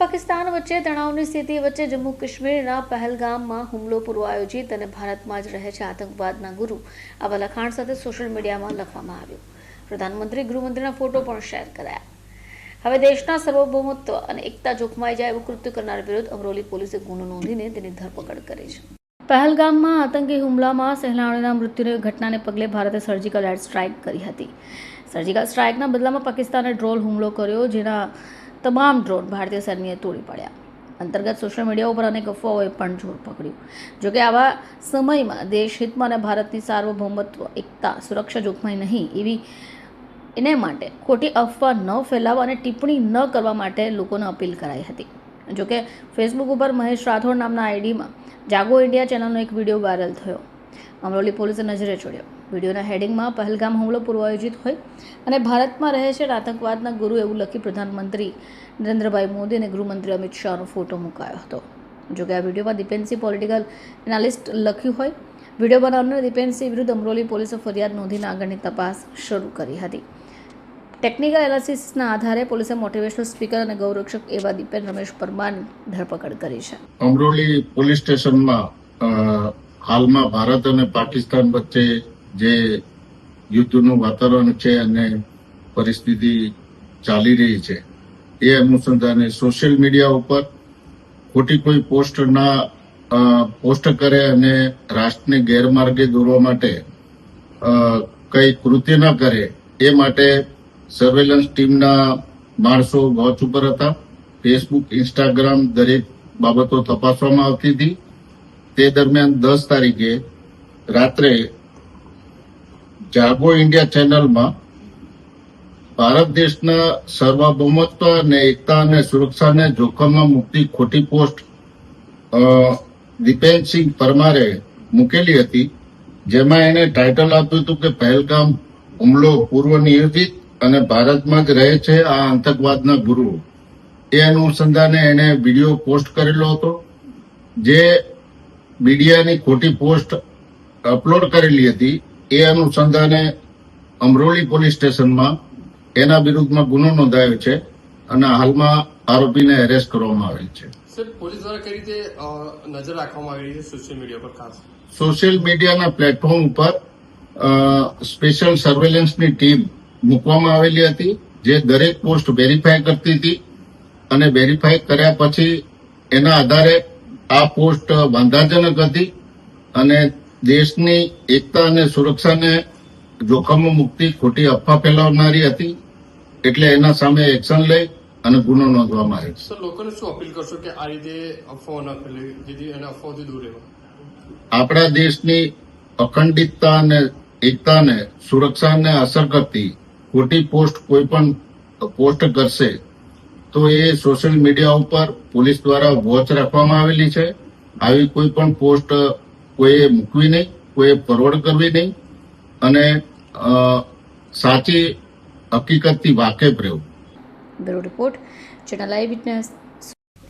પાકિસ્તાન વચ્ચે તણાવની સ્થિતિ વચ્ચે જમ્મુ કાશ્મીરના પહેલગામમાં હુમલો પૂર્વ આયોજિત અને ભારતમાં જ રહે છે આતંકવાદના ગુરુ. આવા લખાણ સાથે સોશિયલ મીડિયામાં લખવામાં આવ્યું. પ્રધાનમંત્રી ગૃહમંત્રીના ફોટો પણ શેર કરાયા. હવે દેશના સર્વભૌમત્વ અને એકતા જોખમાઈ જાય એવું કૃત્ય કરનાર વિરુદ્ધ અમરોલી પોલીસે ગુનો નોંધીને તેની ધરપકડ કરી છે. પહેલગામમાં આતંકી હુમલામાં સહેલાણીના મૃત્યુની ઘટનાને પગલે ભારતે સર્જિકલ એર સ્ટ્રાઇક કરી હતી. સર્જિકલ સ્ટ્રાઇકના બદલામાં પાકિસ્તાને ડ્રોલ હુમલો કર્યો, જેના તમામ ડ્રોન ભારતીય સૈન્યએ તોડી પાડ્યા. અંતર્ગત સોશિયલ મીડિયા ઉપર અનેક અફવાઓએ પણ જોર પકડ્યું. જોકે આવા સમયમાં દેશહિતમાં અને ભારતની સાર્વભૌમત્વ, એકતા, સુરક્ષા જોખમાય નહીં એવી એને માટે ખોટી અફવા ન ફેલાવવા અને ટિપ્પણી ન કરવા માટે લોકોને અપીલ કરાઈ હતી. જોકે ફેસબુક ઉપર મહેશ રાઠોડ નામના આઈડીમાં જાગો ઇન્ડિયા ચેનલનો એક વીડિયો વાયરલ થયો. અમરોલી પોલીસે નજરે ચડ્યો વિડીયોના હેડિંગમાં પહેલગામ હુમલો પૂર્વ આયોજિત હોય અને ભારતમાં રહે છે આતંકવાદના ગુરુ એવું લખી પ્રધાનમંત્રી નરેન્દ્રભાઈ મોદી અને ગૃહમંત્રી અમિત શાહનો ફોટો મુકાયો હતો. જોકે આ વિડીયોમાં દીપેન્સી પોલિટિકલ એનાલિસ્ટ લખ્યું હોય, વીડિયો બનાવનાર દીપેનસિંહ વિરુદ્ધ અમરોલી પોલીસે ફરિયાદ નોંધીને આગળની તપાસ શરૂ કરી હતી. ટેકનિકલ એનાલિસિસના આધારે પોલીસે મોટિવેશનલ સ્પીકર અને ગૌરક્ષક એવા દીપેન રમેશ પરમારની ધરપકડ કરી છે. અમરોલી પોલીસ સ્ટેશનમાં હાલમાં ભારત અને પાકિસ્તાન વચ્ચે જે યુદ્ધનું વાતાવરણ છે અને પરિસ્થિતિ ચાલી રહી છે, એ અનુસંધાને સોશિયલ મીડિયા ઉપર ખોટી કોઈ પોસ્ટ ના પોસ્ટ કરે અને રાષ્ટ્રને ગેરમાર્ગે દોરવા માટે કઈ કૃત્ય ન કરે, એ માટે સર્વેલન્સ ટીમના માણસો વોચ ઉપર હતા. ફેસબુક ઇન્સ્ટાગ્રામ દરેક બાબતો તપાસવામાં આવતી હતી. તે દરમિયાન દસ તારીખે રાત્રે જાગો ઇન્ડિયા ચેનલમાં ભારત દેશના સર્વભૌમત્વ અને એકતા અને સુરક્ષાને જોખમમાં મૂકતી ખોટી પોસ્ટ દીપેન્દ્રસિંહ પરમારે મૂકેલી હતી, જેમાં એને ટાઇટલ આપ્યું હતું કે પહેલગામ હુમલો પૂર્વ નિયોજિત અને ભારતમાં જ રહે છે આ આતંકવાદના ગુરુ. એ અનુસંધાને એને વીડિયો પોસ્ટ કરેલો હતો, જે મીડિયાની ખોટી પોસ્ટ અપલોડ કરેલી હતી. એ અનુસંધાને અમરોલી પોલીસ સ્ટેશનમાં એના વિરુદ્ધમાં ગુનો નોંધાયો છે અને હાલમાં આરોપીને એરેસ્ટ કરવામાં આવેલ છે. સર પોલીસ દ્વારા કઈ રીતે નજર રાખવામાં આવી છે સોશિયલ મીડિયા પર ખાસ? સોશિયલ મીડિયાના પ્લેટફોર્મ ઉપર સ્પેશિયલ સર્વેલન્સની ટીમ મૂકવામાં આવેલી હતી જે દરેક પોસ્ટ વેરીફાઈ કરતી હતી અને વેરીફાઈ કર્યા પછી એના આધારે આ પોસ્ટ વાંધાજનક હતી અને દેશની એકતા અને સુરક્ષાને જોખમો મુક્તિ ખોટી અફવા ફેલાવનારી હતી એટલે એના સામે એક્શન લઈ અને ગુનો નોંધવામાં આવે સર લોકોને શું અપીલ કરશો કે આ રીતે અફવાઓ ના ફેલે જેથી એને અફવાઓથી દૂર રહેવા? આપણા દેશની અખંડિતતા અને એકતાને સુરક્ષાને અસર કરતી ખોટી પોસ્ટ કોઈ પણ પોસ્ટ કરશે તો એ સોશિયલ મીડિયા ઉપર પોલીસ દ્વારા વોચ રાખવામાં આવેલી છે. આવી કોઈ પણ પોસ્ટ કોઈએ મૂકવી નહીં, કોઈએ પરવડ કરવી નહીં અને સાચી હકીકતથી વાકેફ રહેવું. Bureau report channel eye witness